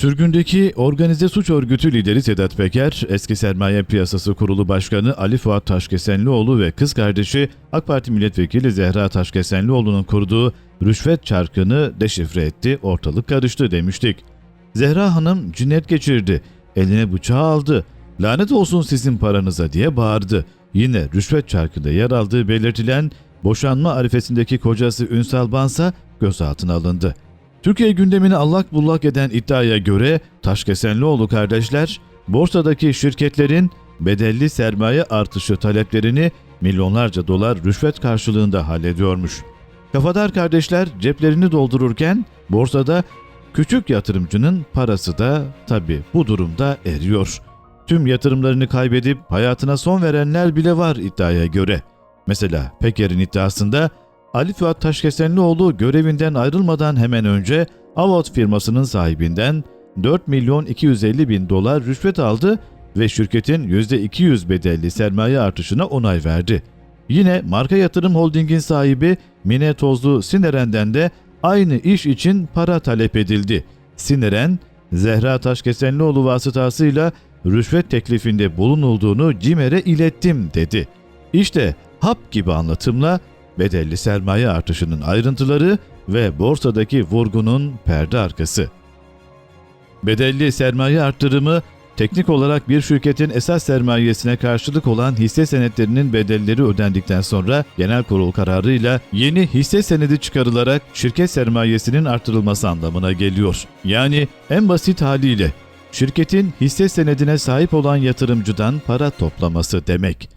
Sürgündeki organize suç örgütü lideri Sedat Peker, eski sermaye piyasası kurulu başkanı Ali Fuat Taşkesenlioğlu ve kız kardeşi AK Parti milletvekili Zehra Taşkesenlioğlu'nun kurduğu rüşvet çarkını deşifre etti, ortalık karıştı demiştik. Zehra Hanım cinnet geçirdi, eline bıçağı aldı, lanet olsun sizin paranıza diye bağırdı. Yine rüşvet çarkında yer aldığı belirtilen boşanma arifesindeki kocası Ünsal Bansa gözaltına alındı. Türkiye gündemini allak bullak eden iddiaya göre Taşkesenlioğlu kardeşler borsadaki şirketlerin bedelli sermaye artışı taleplerini milyonlarca dolar rüşvet karşılığında hallediyormuş. Kafadar kardeşler ceplerini doldururken borsada küçük yatırımcının parası da tabi bu durumda eriyor. Tüm yatırımlarını kaybedip hayatına son verenler bile var iddiaya göre. Mesela Peker'in iddiasında Ali Fuat Taşkesenlioğlu görevinden ayrılmadan hemen önce Avot firmasının sahibinden 4 milyon 250 bin dolar rüşvet aldı ve şirketin %200 bedelli sermaye artışına onay verdi. Yine Marka Yatırım Holding'in sahibi Mine Tozlu Sineren'den de aynı iş için para talep edildi. Sineren, Zehra Taşkesenlioğlu vasıtasıyla rüşvet teklifinde bulunulduğunu CİMER'e ilettim dedi. İşte hap gibi anlatımla bedelli sermaye artışının ayrıntıları ve borsadaki vurgunun perde arkası. Bedelli sermaye arttırımı teknik olarak bir şirketin esas sermayesine karşılık olan hisse senetlerinin bedelleri ödendikten sonra genel kurul kararıyla yeni hisse senedi çıkarılarak şirket sermayesinin artırılması anlamına geliyor. Yani en basit haliyle şirketin hisse senedine sahip olan yatırımcıdan para toplaması demek.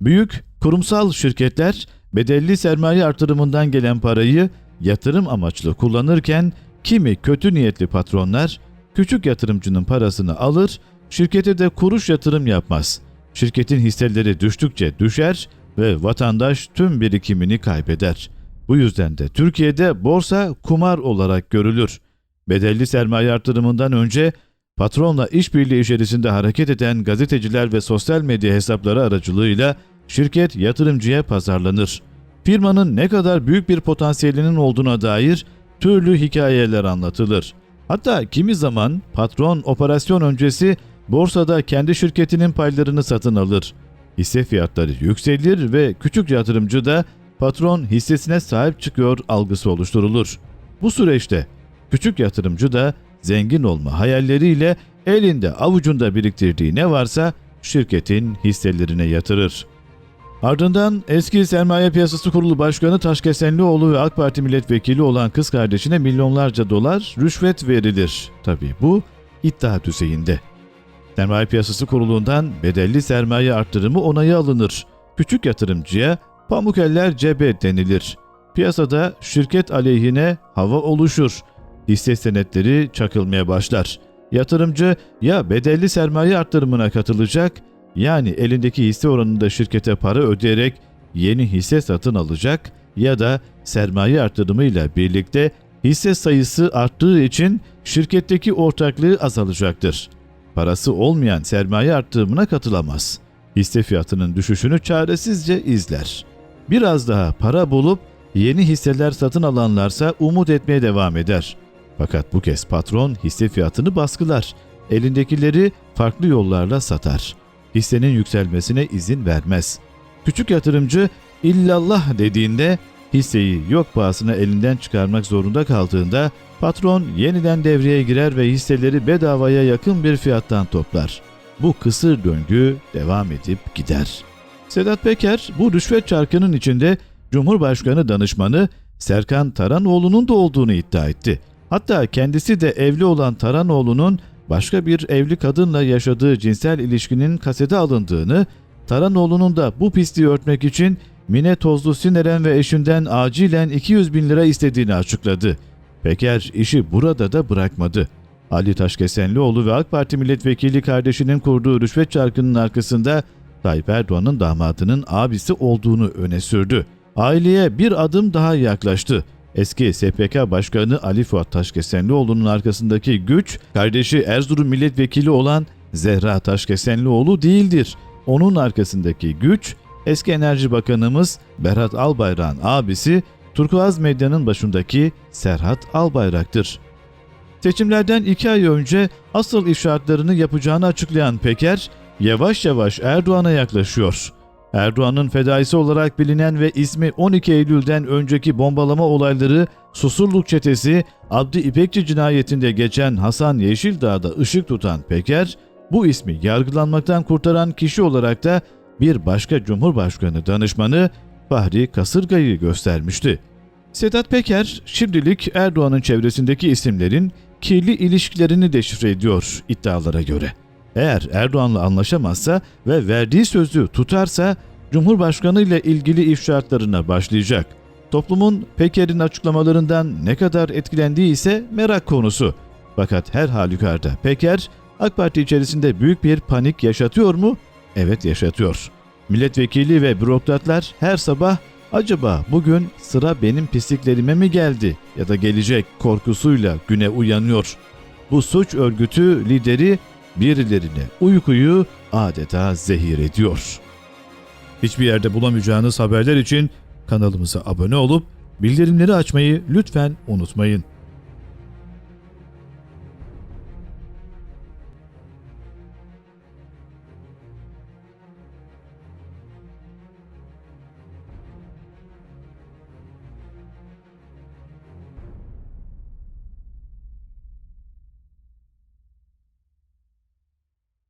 Büyük kurumsal şirketler bedelli sermaye artırımından gelen parayı yatırım amaçlı kullanırken kimi kötü niyetli patronlar küçük yatırımcının parasını alır, şirkete de kuruş yatırım yapmaz. Şirketin hisseleri düştükçe düşer ve vatandaş tüm birikimini kaybeder. Bu yüzden de Türkiye'de borsa kumar olarak görülür. Bedelli sermaye artırımından önce patronla işbirliği içerisinde hareket eden gazeteciler ve sosyal medya hesapları aracılığıyla şirket yatırımcıya pazarlanır. Firmanın ne kadar büyük bir potansiyelinin olduğuna dair türlü hikayeler anlatılır. Hatta kimi zaman patron operasyon öncesi borsada kendi şirketinin paylarını satın alır. Hisse fiyatları yükselir ve küçük yatırımcı da patron hissesine sahip çıkıyor algısı oluşturulur. Bu süreçte küçük yatırımcı da zengin olma hayalleriyle elinde avucunda biriktirdiği ne varsa şirketin hisselerine yatırır. Ardından eski Sermaye Piyasası Kurulu Başkanı Taşkesenlioğlu ve AK Parti milletvekili olan kız kardeşine milyonlarca dolar rüşvet verilir. Tabii bu iddia düzeyinde. Sermaye Piyasası Kurulu'ndan bedelli sermaye arttırımı onayı alınır. Küçük yatırımcıya pamuk eller cebe denilir. Piyasada şirket aleyhine hava oluşur. Hisse senetleri çakılmaya başlar. Yatırımcı ya bedelli sermaye arttırımına katılacak yani elindeki hisse oranında şirkete para ödeyerek yeni hisse satın alacak ya da sermaye artırımıyla birlikte hisse sayısı arttığı için şirketteki ortaklığı azalacaktır. Parası olmayan sermaye artırımına katılamaz. Hisse fiyatının düşüşünü çaresizce izler. Biraz daha para bulup yeni hisseler satın alanlarsa umut etmeye devam eder. Fakat bu kez patron hisse fiyatını baskılar. Elindekileri farklı yollarla satar hissenin yükselmesine izin vermez. Küçük yatırımcı illallah dediğinde hisseyi yok pahasına elinden çıkarmak zorunda kaldığında patron yeniden devreye girer ve hisseleri bedavaya yakın bir fiyattan toplar. Bu kısır döngü devam edip gider. Sedat Peker bu rüşvet çarkının içinde Cumhurbaşkanı danışmanı Serkan Taranoğlu'nun da olduğunu iddia etti. Hatta kendisi de evli olan Taranoğlu'nun başka bir evli kadınla yaşadığı cinsel ilişkinin kasete alındığını, Taranoğlu'nun da bu pisliği örtmek için Mine Tozlu Sineren ve eşinden acilen 200 bin lira istediğini açıkladı. Peker işi burada da bırakmadı. Ali Taşkesenlioğlu ve AK Parti milletvekili kardeşinin kurduğu rüşvet çarkının arkasında Tayyip Erdoğan'ın damadının abisi olduğunu öne sürdü. Aileye bir adım daha yaklaştı. Eski SPK Başkanı Ali Fuat Taşkesenlioğlu'nun arkasındaki güç, kardeşi Erzurum milletvekili olan Zehra Taşkesenlioğlu değildir. Onun arkasındaki güç, eski Enerji Bakanımız Berat Albayrak'ın abisi Turkuaz Medya'nın başındaki Serhat Albayrak'tır. Seçimlerden iki ay önce asıl işaretlerini yapacağını açıklayan Peker, yavaş yavaş Erdoğan'a yaklaşıyor. Erdoğan'ın fedaisi olarak bilinen ve ismi 12 Eylül'den önceki bombalama olayları Susurluk çetesi Abdi İpekçi cinayetinde geçen Hasan Yeşildağ'da ışık tutan Peker, bu ismi yargılanmaktan kurtaran kişi olarak da bir başka Cumhurbaşkanı danışmanı Fahri Kasırga'yı göstermişti. Sedat Peker şimdilik Erdoğan'ın çevresindeki isimlerin kirli ilişkilerini deşifre ediyor iddialara göre. Eğer Erdoğan'la anlaşamazsa ve verdiği sözü tutarsa Cumhurbaşkanı ile ilgili ifşaatlarına başlayacak. Toplumun Peker'in açıklamalarından ne kadar etkilendiği ise merak konusu. Fakat her halükarda Peker AK Parti içerisinde büyük bir panik yaşatıyor mu? Evet yaşatıyor. Milletvekili ve bürokratlar her sabah acaba bugün sıra benim pisliklerime mi geldi ya da gelecek korkusuyla güne uyanıyor. Bu suç örgütü lideri birilerine uykuyu adeta zehir ediyor. Hiçbir yerde bulamayacağınız haberler için kanalımıza abone olup bildirimleri açmayı lütfen unutmayın.